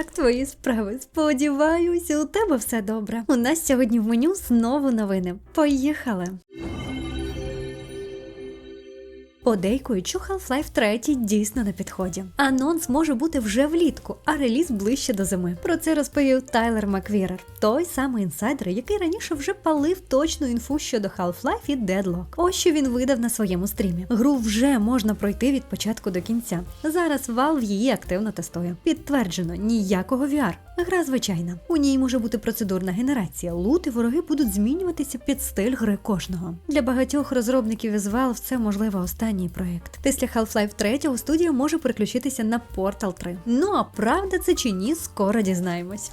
Як твої справи? Сподіваюся, у тебе все добре. У нас сьогодні в меню знову новини. Поїхали. Подейкують, що Half-Life 3 дійсно на підході. Анонс може бути вже влітку, а реліз ближче до зими. Про це розповів Тайлер Маквірер, той самий інсайдер, який раніше вже палив точну інфу щодо Half-Life і Deadlock. Ось що він видав на своєму стрімі. Гру вже можна пройти від початку до кінця. Зараз Valve її активно тестує. Підтверджено, ніякого VR. Гра звичайна. У ній може бути процедурна генерація, лут і вороги будуть змінюватися під стиль гри кожного. Для багатьох розробників із Valve це можливо останній проект. Після Half-Life 3 студія може переключитися на Portal 3. Ну а правда це чи ні, скоро дізнаємось.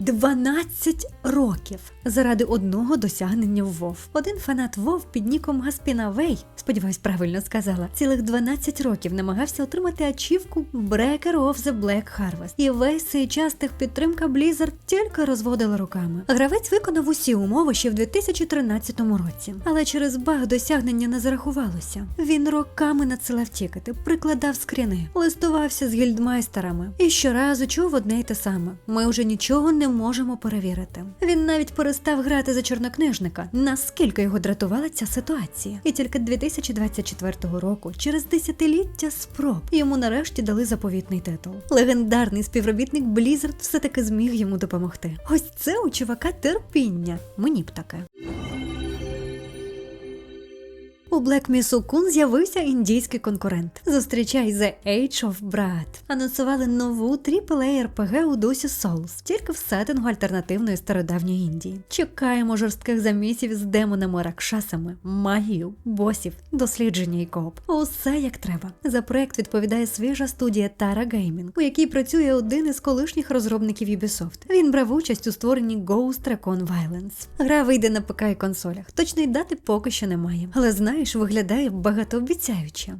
12 років заради одного досягнення в WoW. Один фанат WoW під ніком Гаспіна Вей, сподіваюсь, правильно сказала, цілих 12 років намагався отримати ачівку Breaker of the Black Harvest. І весь цей час техпідтримка Blizzard тільки розводила руками. Гравець виконав усі умови ще в 2013 році, але через баг досягнення не зарахувалося. Він роками надсилав тікети, прикладав скріни, листувався з гільдмайстерами і щоразу чув одне й те саме: ми вже нічого не можемо перевірити. Він навіть перестав грати за чорнокнижника, наскільки його дратувала ця ситуація. І тільки 2024 року, через десятиліття спроб, йому нарешті дали заповітний титул. Легендарний співробітник Blizzard все-таки зміг йому допомогти. Ось це у чувака терпіння. Мені б таке. У Black Cocoon з'явився індійський конкурент. Зустрічай The Age of Brat. Анонсували нову AAA RPG у дусі Souls, тільки в сеттингу альтернативної стародавньої Індії. Чекаємо жорстких замісів з демонами ракшасами, магію, босів, дослідження і кооп. Усе як треба. За проект відповідає свіжа студія Tara Gaming, у якій працює один із колишніх розробників Ubisoft. Він брав участь у створенні Ghost Recon Violence. Гра вийде на ПК і консолях. Точної дати поки що немає, але знаєш, виглядає багатообіцяюче.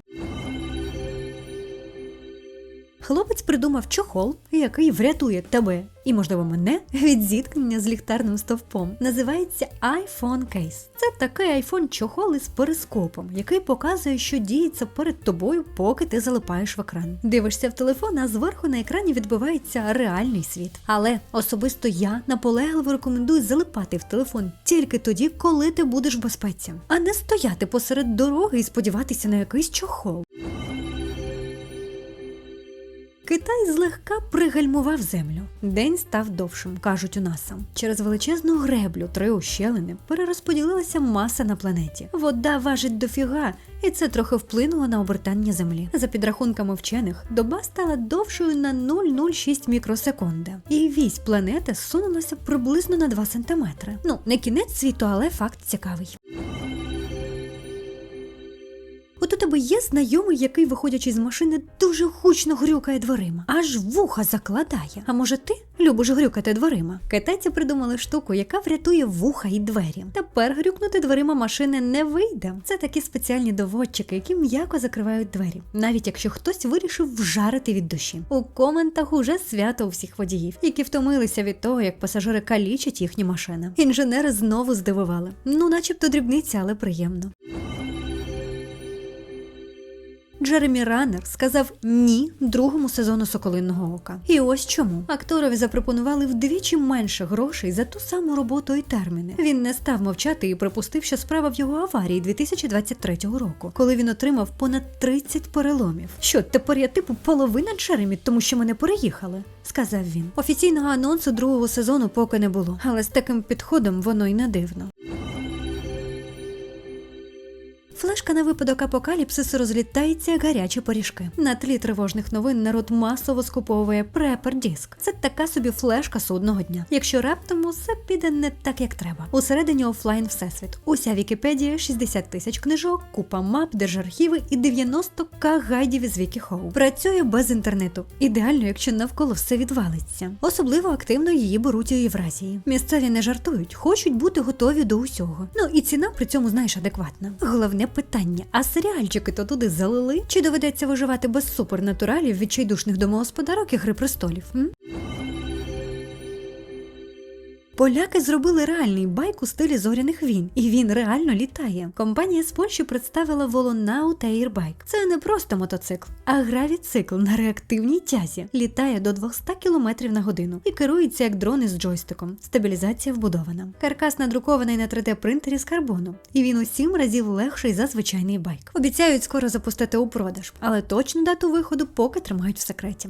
Хлопець придумав чохол, який врятує тебе і, можливо, мене від зіткнення з ліхтарним стовпом. Називається iPhone Case. Це такий iPhone чохол із перископом, який показує, що діється перед тобою, поки ти залипаєш в екран. Дивишся в телефон, а зверху на екрані відбувається реальний світ. Але особисто я наполегливо рекомендую залипати в телефон тільки тоді, коли ти будеш в безпеці, а не стояти посеред дороги і сподіватися на якийсь чохол. Китай злегка пригальмував землю. День став довшим, кажуть у НАСА. Через величезну греблю три ущелини перерозподілилася маса на планеті. Вода важить дофіга, і це трохи вплинуло на обертання землі. За підрахунками вчених, доба стала довшою на 0,06 мікросекунди. І вісь планети зсунулася приблизно на 2 сантиметри. Ну, не кінець світу, але факт цікавий. Тебе є знайомий, який, виходячи з машини, дуже гучно грюкає дверима, аж вуха закладає. А може ти любиш грюкати дверима? Китайці придумали штуку, яка врятує вуха і двері. Тепер грюкнути дверима машини не вийде. Це такі спеціальні доводчики, які м'яко закривають двері, навіть якщо хтось вирішив вжарити від душі. У коментах уже свято у всіх водіїв, які втомилися від того, як пасажири калічать їхні машини. Інженери знову здивували. Ну, начебто дрібниця, але приємно. Джеремі Раннер сказав ні другому сезону Соколиного ока. І ось чому акторові запропонували вдвічі менше грошей за ту саму роботу і терміни. Він не став мовчати і припустив, що справа в його аварії 2023 року, коли він отримав понад 30 переломів. Що тепер я типу половина Джеремі, тому що мене переїхали, сказав він. Офіційного анонсу другого сезону поки не було, але з таким підходом воно й не дивно. Флешка на випадок апокаліпсису розлітається як гарячі пиріжки. На тлі тривожних новин народ масово скуповує препер диск. Це така собі флешка судного дня. Якщо раптом усе піде не так, як треба. Усередині офлайн всесвіт. Уся Вікіпедія, 60 тисяч книжок, купа мап, держархіви і 90к гайдів із Вікіхоу. Працює без інтернету. Ідеально, якщо навколо все відвалиться. Особливо активно її беруть у Євразії. Місцеві не жартують, хочуть бути готові до усього. Ну і ціна при цьому знаєш адекватна. Головне питання: а серіальчики то туди залили? Чи доведеться виживати без супернатуралів, відчайдушних домогосподарок і гри престолів? М? Поляки зробили реальний байк у стилі зоряних війн, і він реально літає. Компанія з Польщі представила Волонаут Airbike. Це не просто мотоцикл, а гравіцикл на реактивній тязі. Літає до 200 км на годину і керується як дрон із джойстиком. Стабілізація вбудована. Каркас надрукований на 3D принтері з карбону, і він у 7 разів легший за звичайний байк. Обіцяють скоро запустити у продаж, але точну дату виходу поки тримають в секреті.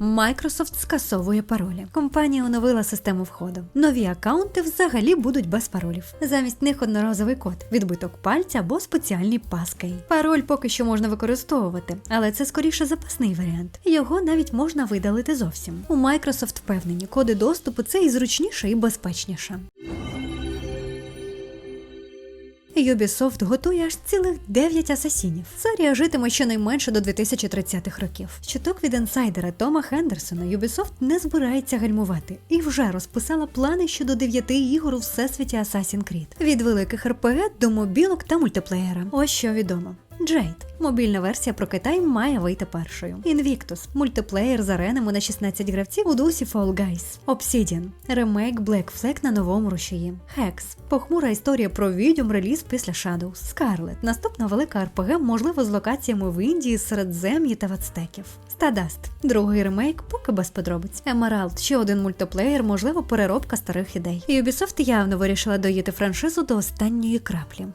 Microsoft скасовує паролі. Компанія оновила систему входу. Нові акаунти взагалі будуть без паролів. Замість них одноразовий код, відбиток пальця або спеціальний паскей. Пароль поки що можна використовувати, але це скоріше запасний варіант. Його навіть можна видалити зовсім. У Microsoft впевнені, коди доступу це і зручніше, і безпечніше. Ubisoft готує аж цілих 9 асасінів. Серія житиме щонайменше до 2030-х років. Чуток від інсайдера Тома Хендерсона Ubisoft не збирається гальмувати і вже розписала плани щодо 9 ігор у всесвіті Assassin's Creed. від великих РПГ до мобілок та мультиплеєра. Ось що відомо. Jade. Мобільна версія про Китай має вийти першою. Invictus. Мультиплеєр з аренами на 16 гравців у дусі Fall Guys. Obsidian. Ремейк Black Flag на новому рушії. Hex. Похмура історія про відьом реліз після Shadows. Scarlet. Наступна велика РПГ, можливо, з локаціями в Індії, Середзем'ї та Вацтеків. Stardust. Другий ремейк, поки без подробиць. Emerald. Ще один мультиплеєр, можливо, переробка старих ідей. Ubisoft явно вирішила доїти франшизу до останньої краплі.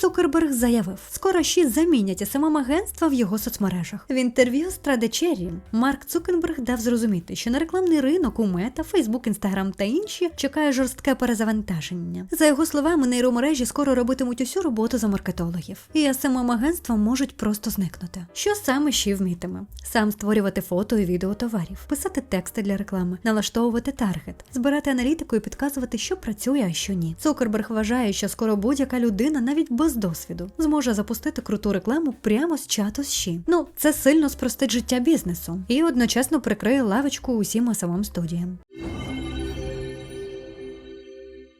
Цукерберг заявив, скоро ще замінять смм агентства в його соцмережах. В інтерв'ю з Традечері Марк Цукерберг дав зрозуміти, що на рекламний ринок у Мета, Фейсбук, Інстаграм та інші чекає жорстке перезавантаження. За його словами, нейромережі скоро робитимуть усю роботу за маркетологів, і смм агентства можуть просто зникнути. Що саме ще вмітиме? Сам створювати фото і відео товарів, писати тексти для реклами, налаштовувати таргет, збирати аналітику і підказувати, що працює, а що ні. Цукерберг вважає, що скоро будь-яка людина, навіть без досвіду, зможе запустити круту рекламу прямо з чату з щі. Ну, це сильно спростить життя бізнесу і одночасно прикриє лавочку усім самим студіям.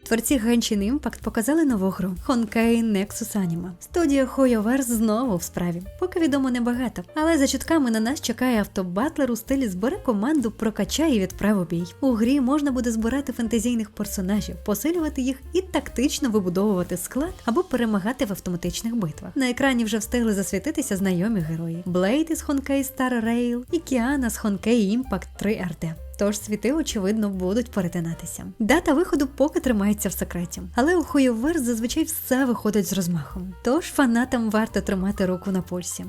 Творці Genshin Impact показали нову гру Honkai Nexus Anima. Студія HoYoverse знову в справі. Поки відомо небагато, але за чутками на нас чекає автобатлер у стилі збери команду, прокачай і відправ у бій. У грі можна буде збирати фантазійних персонажів, посилювати їх і тактично вибудовувати склад або перемагати в автоматичних битвах. На екрані вже встигли засвітитися знайомі герої: Блейд із Honkai Star Rail і Кіана з Honkai Impact 3 RD. Тож світи, очевидно, будуть перетинатися. Дата виходу поки тримається в секреті, але у Хуйоверс зазвичай все виходить з розмахом. Тож фанатам варто тримати руку на пульсі.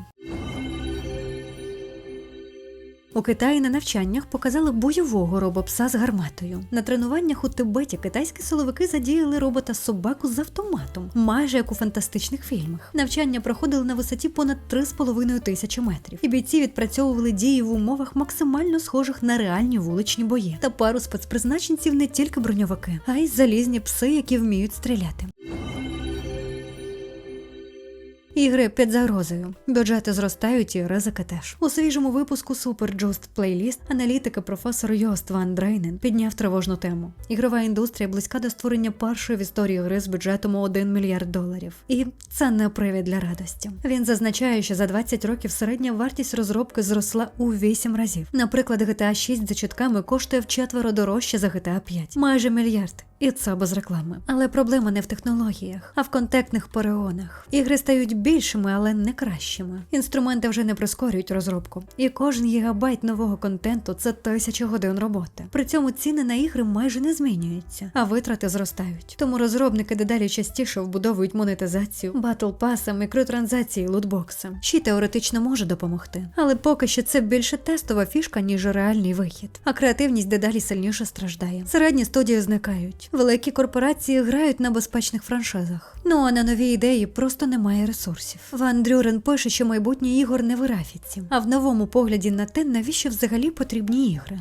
У Китаї на навчаннях показали бойового робопса з гарматою. На тренуваннях у Тибеті китайські силовики задіяли робота собаку з автоматом, майже як у фантастичних фільмах. Навчання проходили на висоті понад 3,5 тисячі метрів, і бійці відпрацьовували дії в умовах максимально схожих на реальні вуличні бої. Та пару спецпризначенців не тільки броньовики, а й залізні пси, які вміють стріляти. Ігри під загрозою. Бюджети зростають і ризики теж. У свіжому випуску Super Just Playlist аналітика професор Йост Ван Дрейнен підняв тривожну тему. Ігрова індустрія близька до створення першої в історії гри з бюджетом у 1 мільярд доларів. І це не привід для радості. Він зазначає, що за 20 років середня вартість розробки зросла у 8 разів. Наприклад, GTA 6 за чутками коштує вчетверо дорожче за GTA 5. майже мільярд. І це без реклами. Але проблема не в технологіях, а в контактних перегонах. Ігри стають більшими, але не кращими. Інструменти вже не прискорюють розробку. І кожен гігабайт нового контенту це тисячі годин роботи. При цьому ціни на ігри майже не змінюються, а витрати зростають. Тому розробники дедалі частіше вбудовують монетизацію, батл паса, мікротранзації, лутбокси. Ще теоретично може допомогти. Але поки що це більше тестова фішка, ніж реальний вихід. А креативність дедалі сильніше страждає. Середні студії зникають. Великі корпорації грають на безпечних франшизах. Ну а на нові ідеї просто немає ресурсів. Ван Дрюрен пише, що майбутнє ігор не в графіці, а в новому погляді на те, навіщо взагалі потрібні ігри.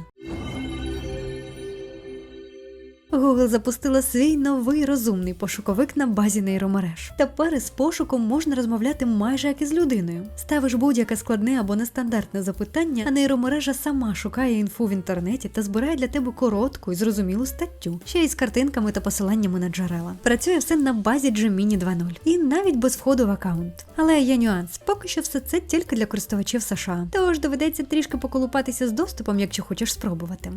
Google запустила свій новий розумний пошуковик на базі нейромереж. Тепер із пошуком можна розмовляти майже як із людиною. Ставиш будь-яке складне або нестандартне запитання, а нейромережа сама шукає інфу в інтернеті та збирає для тебе коротку і зрозумілу статтю, ще й з картинками та посиланнями на джерела. Працює все на базі Gemini 2.0 і навіть без входу в аккаунт. Але є нюанс, поки що все це тільки для користувачів США. Тож доведеться трішки поколупатися з доступом, якщо хочеш спробувати.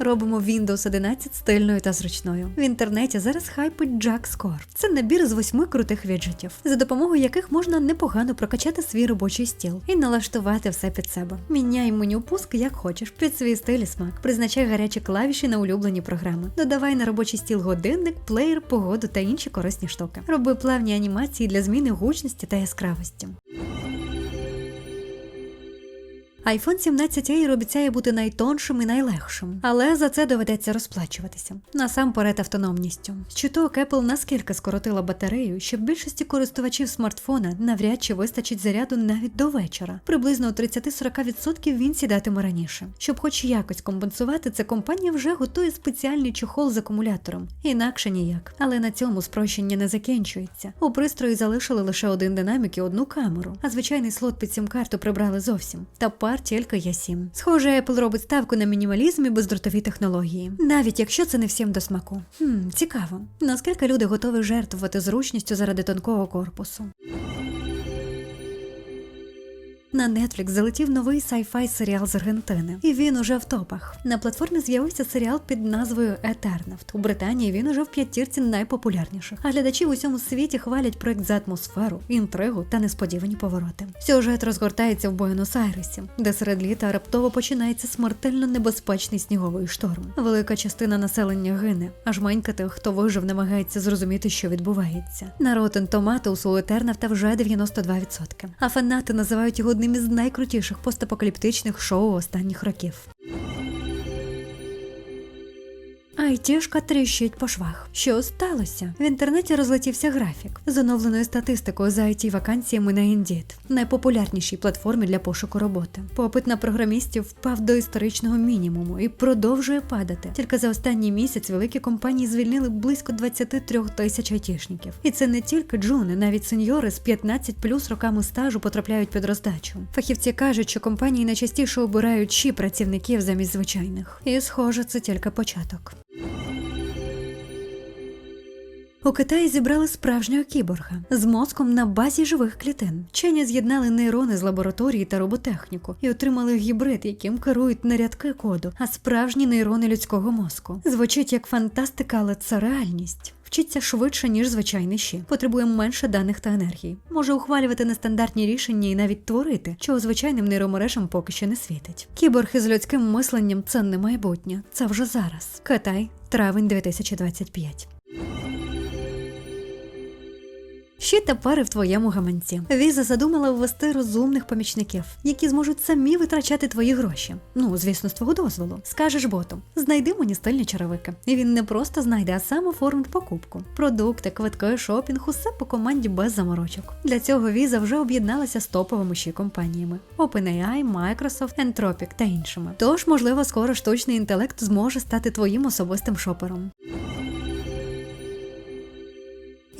Робимо Windows 11 стильною та зручною. В інтернеті зараз хайпить Jack Score. Це набір з восьми крутих віджитів, за допомогою яких можна непогано прокачати свій робочий стіл і налаштувати все під себе. Міняй меню пуск як хочеш, під свій стиль і смак. Призначай гарячі клавіші на улюблені програми. Додавай на робочий стіл годинник, плеєр, погоду та інші корисні штуки. Роби плавні анімації для зміни гучності та яскравості. iPhone 17A обіцяє бути найтоншим і найлегшим, але за це доведеться розплачуватися. Насамперед автономністю. Чуток Apple наскільки скоротила батарею, що в більшості користувачів смартфона навряд чи вистачить заряду навіть до вечора. Приблизно у 30-40% він сідатиме раніше. Щоб хоч якось компенсувати це, компанія вже готує спеціальний чохол з акумулятором. Інакше ніяк. Але на цьому спрощення не закінчується. У пристрої залишили лише один динамік і одну камеру, а звичайний слот під сім-карту прибрали зовсім. Тепер тільки є 7. Схоже, Apple робить ставку на мінімалізм і бездротові технології, навіть якщо це не всім до смаку. Хм, цікаво, наскільки люди готові жертвувати зручністю заради тонкого корпусу. На Netflix залетів новий sci-fi серіал з Аргентини, і він уже в топах. На платформі з'явився серіал під назвою Етернафт. У Британії він уже в п'ятірці найпопулярніших. А глядачі в усьому світі хвалять проект за атмосферу, інтригу та несподівані повороти. Сюжет розгортається в Буенос-Айресі, де серед літа раптово починається смертельно небезпечний сніговий шторм. Велика частина населення гине, аж манька тих, хто вижив, намагається зрозуміти, що відбувається. На Rotten у Етернафта вже 92%. А фанати називають його одним із найкрутіших постапокаліптичних шоу останніх років. Айтішка тріщить по швах. Що сталося? В інтернеті розлетівся графік з оновленою статистикою за it вакансіями на Indeed, найпопулярнішій платформі для пошуку роботи. Попит на програмістів впав до історичного мінімуму і продовжує падати. Тільки за останній місяць великі компанії звільнили близько 23 тисяч айтішників. І це не тільки джуни, навіть сеньори з 15 плюс роками стажу потрапляють під роздачу. Фахівці кажуть, що компанії найчастіше обирають чи працівників замість звичайних. І схоже, це тільки початок. У Китаї зібрали справжнього кіборга з мозком на базі живих клітин. Вчені з'єднали нейрони з лабораторії та роботехніку і отримали гібрид, яким керують не рядки коду, а справжні нейрони людського мозку. Звучить як фантастика, але це реальність. Вчиться швидше, ніж звичайний щі, потребує менше даних та енергії, може ухвалювати нестандартні рішення і навіть творити, чого звичайним нейромережам поки що не світить. Кіборг із людським мисленням це не майбутнє, це вже зараз. Китай, травень 2025. Ще тепер і в твоєму гаманці. Віза задумала ввести розумних помічників, які зможуть самі витрачати твої гроші. Ну, звісно, з твого дозволу. Скажеш боту, знайди мені стильні черевики. І він не просто знайде, а сам оформить покупку. Продукти, квитки, шопінг, усе по команді без заморочок. Для цього віза вже об'єдналася з топовими ще компаніями: OpenAI, Microsoft, Entropic та іншими. Тож, можливо, скоро штучний інтелект зможе стати твоїм особистим шопером.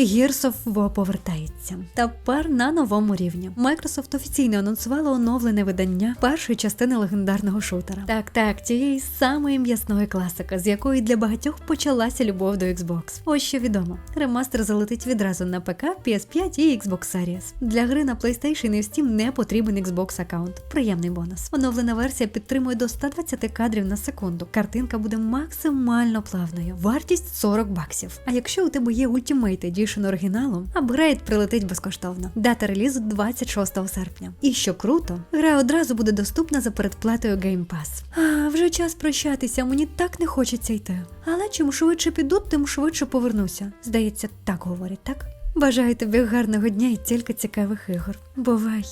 War повертається. Тепер на новому рівні. Microsoft офіційно анонсувала оновлене видання першої частини легендарного шутера. Так, так, тієї самої м'ясної класики, з якої для багатьох почалася любов до Xbox. Ось що відомо. Ремастер залетить відразу на ПК, PS5 і Xbox Series. Для гри на PlayStation і Steam не потрібен Xbox аккаунт. Приємний бонус. Оновлена версія підтримує до 120 кадрів на секунду. Картинка буде максимально плавною. Вартість 40 баксів. А якщо у тебе є Ultimate Edition оригіналу, апгрейд прилетить безкоштовно. Дата релізу 26 серпня. І що круто, гра одразу буде доступна за передплатою Game Pass. А вже час прощатися, мені так не хочеться йти. Але чим швидше піду, тим швидше повернуся. Здається, так говорять, так? Бажаю тобі гарного дня і тільки цікавих ігор. Бувай!